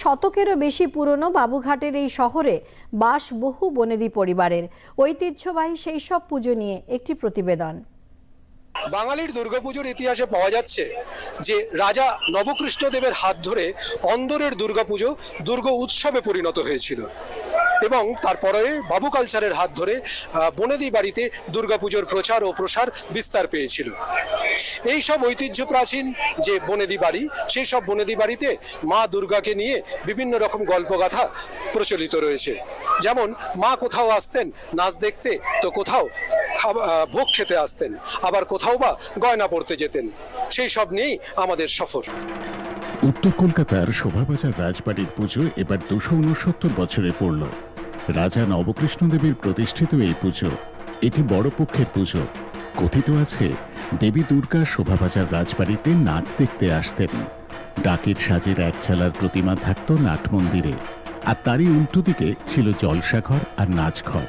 শতকেরও বেশি পুরনো বাবুঘাটের এই শহরে বাস বহু বনেদি পরিবারের। ঐতিহ্যবাহী সেই সব পুজো নিয়ে একটি প্রতিবেদন। বাঙালির দুর্গাপুজোর ইতিহাসে পাওয়া যাচ্ছে যে রাজা নবকৃষ্ণদেবের হাত ধরে অন্দরের দুর্গাপুজো দুর্গ উৎসবে পরিণত হয়েছিল। এবং তারপরে বাবু কালচারের হাত ধরে বনেদি বাড়িতে দুর্গাপুজোর প্রচার ও প্রসার বিস্তার পেয়েছিল। এই সব ঐতিহ্য প্রাচীন যে বনেদি বাড়ি, সেই সব বনেদি বাড়িতে মা দুর্গাকে নিয়ে বিভিন্ন রকম গল্পগাথা প্রচলিত রয়েছে। যেমন, মা কোথাও আসতেন, নাচ দেখতে, তো কোথাও ভোগ খেতে আসতেন, আবার কোথাও বা গয়না পড়তে যেতেন। সেই সব নিয়েই আমাদের সফর। উত্তর কলকাতার শোভাবাজার রাজবাড়ির পুজো এবার দুশো উনসত্তর বছরে পড়ল রাজা নবকৃষ্ণদেবের প্রতিষ্ঠিত এই পুজো, এটি বড় পক্ষের পুজো। কথিত আছে, দেবী দুর্গা শোভাবাজার রাজবাড়িতে নাচ দেখতে আসতেন। ডাকের সাজের একচালার প্রতিমা থাকত নাটমন্দিরে আর তারই উল্টো দিকে ছিল জলসাঘর আর নাচঘর।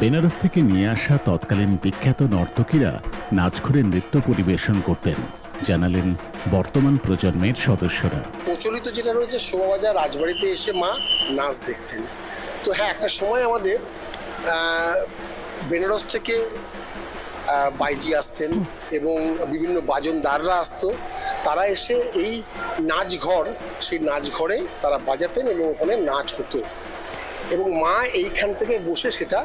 বেনারস থেকে নিয়ে আসা তৎকালীন বিখ্যাত নর্তকীরা নাচঘরে নৃত্য পরিবেশন করতেন, জানালেন বর্তমান প্রজন্মের সদস্যরা। প্রচলিত যেটা রয়েছে শোভাবাজার রাজবাড়িতে এসে মা নাচ দেখতেন। তো হ্যাঁ একটা সময় আমাদের বেনারস থেকে বাইজি আসতেন এবং বিভিন্ন বাজনদাররা আসতো। তারা এসে এই নাচ ঘর সেই নাচ ঘরে তারা বাজাতেন এবং ওখানে নাচ হতো। এবং মা এইখান থেকে বসে সেটা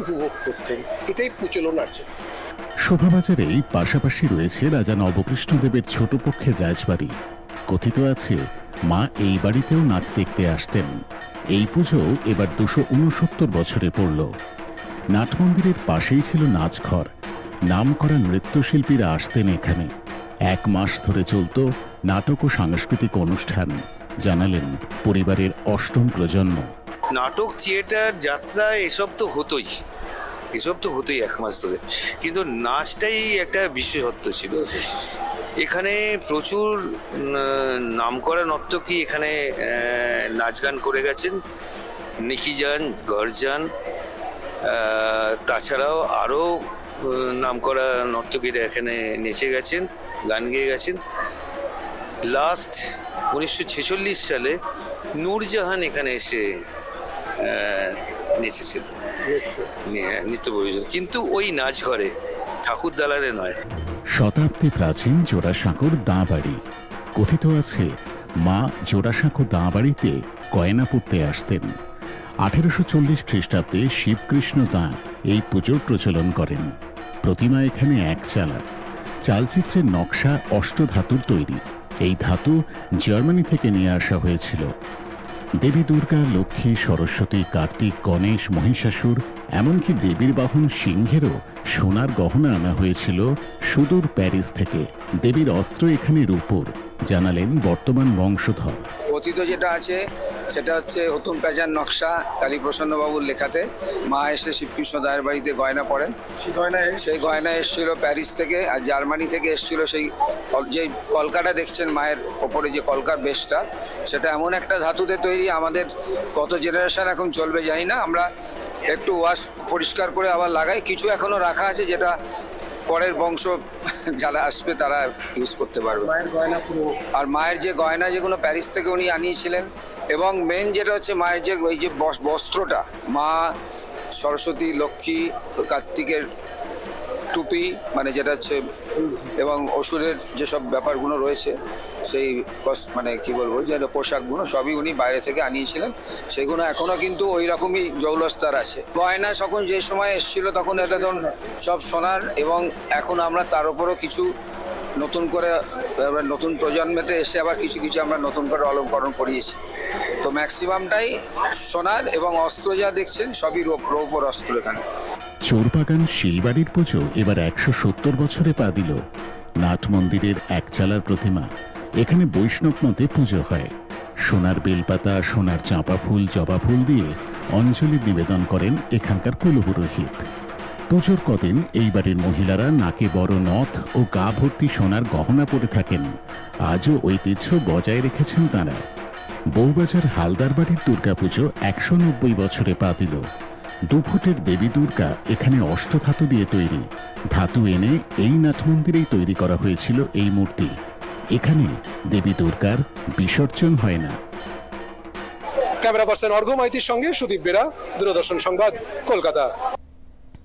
উপভোগ করতেন। এটাই প্রচলন আছে। শোভাবাজারেই পাশাপাশি রয়েছে রাজা নবকৃষ্ণদেবের ছোট পক্ষের রাজবাড়ি। কথিত আছে মা এই বাড়িতেও নাচ দেখতে আসতেন। এই পুজো এবার দুশো উনসত্তর বছরে পড়ল। নাটমন্দিরের পাশেই ছিল নাচঘর। নাম করা নৃত্যশিল্পীরা আসতেন এখানে। এক মাস ধরে চলত নাটক ও সাংস্কৃতিক অনুষ্ঠান, জানালেন পরিবারের অষ্টম প্রজন্ম। নাটক, থিয়েটার, যাত্রা, এসব তো হতোই। এসব তো হতোই এক মাস ধরে। কিন্তু নাচটাই একটা বিশেষত্ব ছিল। এখানে প্রচুর নামকরা নর্তকী এখানে নাচ গান করে গেছেন? নিকি যান গরজান তাছাড়াও আরও নামকরা নর্তকীরা এখানে নেচে গেছেন গান গেয়ে গেছেন। লাস্ট উনিশশো ছেচল্লিশ সালে নূরজাহান এখানে এসে নেচেছেন। হ্যাঁ নৃত্য পরিবেশন কিন্তু ওই নাচ ঘরে ঠাকুর দালানে নয়। শতাব্দী প্রাচীন জোড়াসাঁকোর দাঁ বাড়ি কথিত আছে, মা জোড়াসাঁকো দাঁ বাড়িতে গয়না পড়তে আসতেন। আঠেরোশো চল্লিশ খ্রিস্টাব্দে শিবকৃষ্ণ দাঁ এই পুজোর প্রচলন করেন। প্রতিমা এখানে এক চালা। চালচিত্রের নকশা অষ্টধাতুর তৈরি। এই ধাতু জার্মানি থেকে নিয়ে আসা হয়েছিল। দেবী দুর্গা, লক্ষ্মী, সরস্বতী, কার্তিক, গণেশ, মহিষাসুর, এমনকি দেবীর বাহন সিংহেরও সোনার গহনা আনা হয়েছিল সুদূর প্যারিস থেকে। দেবীর অস্ত্র এখানে রূপোর, জানালেন বর্তমান বংশধর। কথিত যেটা আছে সেটা হচ্ছে হতুম প্যাজার নকশা কালীপ্রসন্নবাবুর লেখাতে। মা এসে শিবকৃষ্ণ দায়ের বাড়িতে গয়না পড়েন সেই গয়না এসেছিল প্যারিস থেকে আর জার্মানি থেকে এসেছিল সেই যে কলকাটা দেখছেন মায়ের ওপরে যে কলকার বেশটা সেটা এমন একটা ধাতুতে তৈরি আমাদের কত জেনারেশন এখন চলবে জানি না। আমরা একটু ওয়াশ পরিষ্কার করে আবার লাগাই। কিছু এখনও রাখা আছে যেটা পরের বংশ যারা আসবে তারা ইউজ করতে পারবে। আর মায়ের যে গয়না যেগুলো প্যারিস থেকে উনি আনিয়েছিলেন এবং মেন যেটা হচ্ছে মায়ের যে ওই যে বস- বস্ত্রটা, মা, সরস্বতী, লক্ষ্মী, কার্তিকের টুপি মানে যেটা হচ্ছে এবং অসুরের যেসব ব্যাপারগুলো রয়েছে, সেই মানে কি বলব যে পোশাকগুলো সবই উনি বাইরে থেকে আনিয়েছিলেন। সেগুলো এখনও কিন্তু ওই রকমই জৌলস্তার আছে। গয়না যখন যে সময় এসেছিল তখন এটা ধরুন সব সোনার এবং এখন আমরা তার উপরও কিছু নতুন করে, এবার নতুন প্রজন্মেতে এসে আবার কিছু কিছু আমরা নতুন করে অলঙ্করণ করিয়েছি। তো ম্যাক্সিমামটাই সোনার এবং অস্ত্র যা দেখছেন সবই রৌপ রৌপর অস্ত্র এখানে। চোরবাগান শিলবাড়ির পুজো এবার একশো সত্তর বছরে পা দিল। নাট মন্দিরের একচালার প্রতিমা। এখানে বৈষ্ণব মতে পুজো হয়। সোনার বেলপাতা, সোনার চাঁপা ফুল, জবা ফুল দিয়ে অঞ্জলি নিবেদন করেন এখানকার কুলপুরোহিত। পুজোর কদিন এই বাড়ির মহিলারা নাকে বড় নথ ও গা ভর্তি সোনার গহনা পরে থাকেন। আজও ঐতিহ্য বজায় রেখেছেন তাঁরা। বউবাজার হালদার বাড়ির দুর্গাপুজো একশো নব্বই বছরে পা দিল। দু ফুটের দেবী দুর্গা এখানে অষ্টধাতু দিয়ে তৈরি। ধাতু এনে এই নাট মন্দিরেই তৈরি করা হয়েছিল এই মূর্তি। এখানে দেবী দুর্গার বিসর্জন হয় না। ক্যামেরা পার্সন অর্ঘ মাইতির সঙ্গে সুদীপ বেরা, দূরদর্শন সংবাদ, কলকাতা।